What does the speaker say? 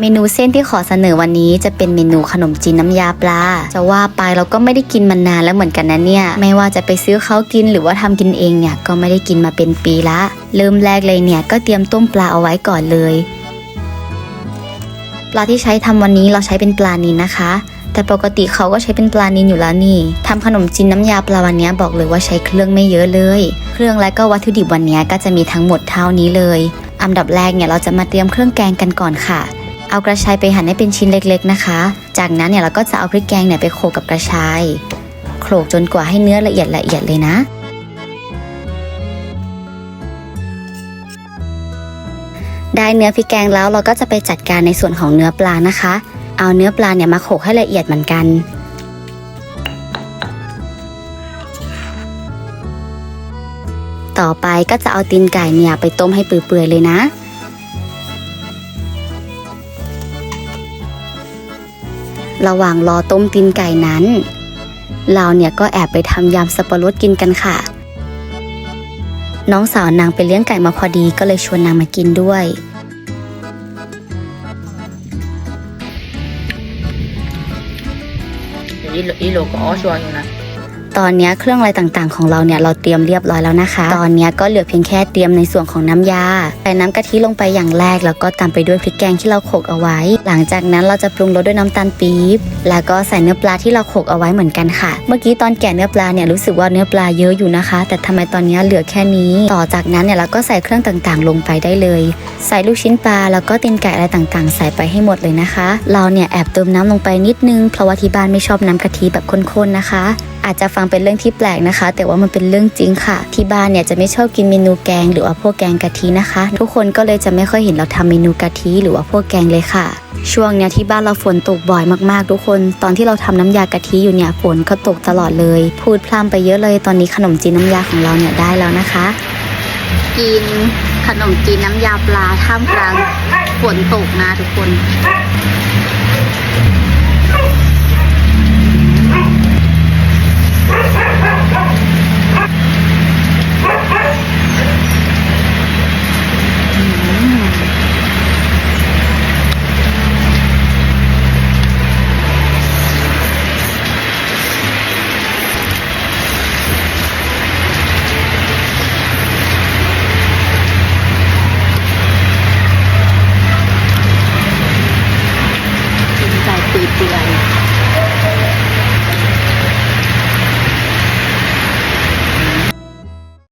เมนูเส้นที่ขอเสนอวันนี้จะเป็นเมนูขนมจีนน้ำยาปลา จะว่าไปเราก็ไม่ได้กินมานานแล้วเหมือนกันนะเนี่ย ไม่ว่าจะไปซื้อเขากินหรือว่าทำกินเองเนี่ยก็ไม่ได้กินมาเป็นปีละ เริ่มแรกเลยเนี่ยก็เตรียมต้มปลาเอาไว้ก่อนเลย ปลาที่ใช้ทำวันนี้เราใช้เป็นปลานินนะคะ แต่ปกติเขาก็ใช้เป็นปลานินอยู่แล้วนี่ทำขนมจีนน้ำยาปลาวันนี้บอกเลยว่าใช้เครื่องไม่เยอะเลย เครื่องและก็วัตถุดิบวันนี้ก็จะมีทั้งหมดเท่านี้เลย อันดับแรกเนี่ยเราจะมาเตรียมเครื่องแกงกันก่อนค่ะ เอากระชายไปหั่นให้เป็นชิ้นเล็กๆนะคะ จากนั้นเนี่ยเราก็จะเอาพริกแกงเนี่ยไปโขลกกับกระชาย โขลกจนกว่าให้เนื้อละเอียดละเอียดเลยนะ ได้เนื้อพริกแกงแล้วเราก็จะไปจัดการในส่วนของเนื้อปลานะคะ เอาเนื้อปลาเนี่ยมาโขลกให้ละเอียดเหมือนกันต่อไปก็จะเอาตีนไก่เนี่ยไปต้มให้เปื่อยๆเลยนะ ระหว่างรอต้มตีนไก่นั้น เราเนี่ยก็แอบไปทำยำสับปะรดกินกันค่ะ น้องสาวนางไปเลี้ยงไก่มาพอดีก็เลยชวนนางมากินด้วย อีโลก็อ้อชวนอยู่นะ เนี้ยเครื่องอะไรต่างๆ ของเราเนี่ยเราเตรียมเรียบร้อยแล้วนะคะ ตอนนี้ก็เหลือเพียงแค่เตรียมในส่วนของน้ำยาใส่น้ำกะทิลงไปอย่างแรก แล้วก็ตามไปด้วยพริกแกงที่เราโขกเอาไว้ หลังจากนั้นเราจะปรุงรสด้วยน้ำตาลปี๊บแล้วก็ใส่เนื้อปลาที่เราโขกเอาไว้เหมือนกันค่ะ เมื่อกี้ตอนแกะเนื้อปลาเนี่ยรู้สึกว่าเนื้อปลาเยอะอยู่นะคะ แต่ทำไมตอนนี้เหลือแค่นี้ ต่อจากนั้นเนี่ยเราก็ใส่เครื่องต่างๆ ลงไปได้เลย ใส่ลูกชิ้นปลาแล้วก็ตีนไก่อะไรต่างๆ ใส่ไปให้หมดเลยนะคะ เราเนี่ยแอบเติมน้ำลงไปนิดนึงเพราะว่าที่บ้านไม่ชอบน้ำกะทิแบบข้นๆนะคะ อาจจะฟังเป็นเรื่องที่แปลกนะคะ แต่ว่ามันเป็นเรื่องจริงค่ะ ที่บ้านเนี่ยจะไม่ชอบกินเมนูแกง หรือว่าพวกแกงกะทินะคะ ทุกคนก็เลยจะไม่ค่อยเห็นเราทำเมนูกะทิหรือว่าพวกแกงเลยค่ะ ช่วงเนี้ยที่บ้านเราฝนตกบ่อยมากๆ ทุกคน ตอนที่เราทำน้ำยากะทิอยู่เนี่ยฝนก็ตกตลอดเลย พูดพร่ำไปเยอะเลย ตอนนี้ขนมจีนน้ำยาของเราเนี่ยได้แล้วนะคะ กินขนมจีนน้ำยาปลาท่ามกลางฝนตกนะทุกคน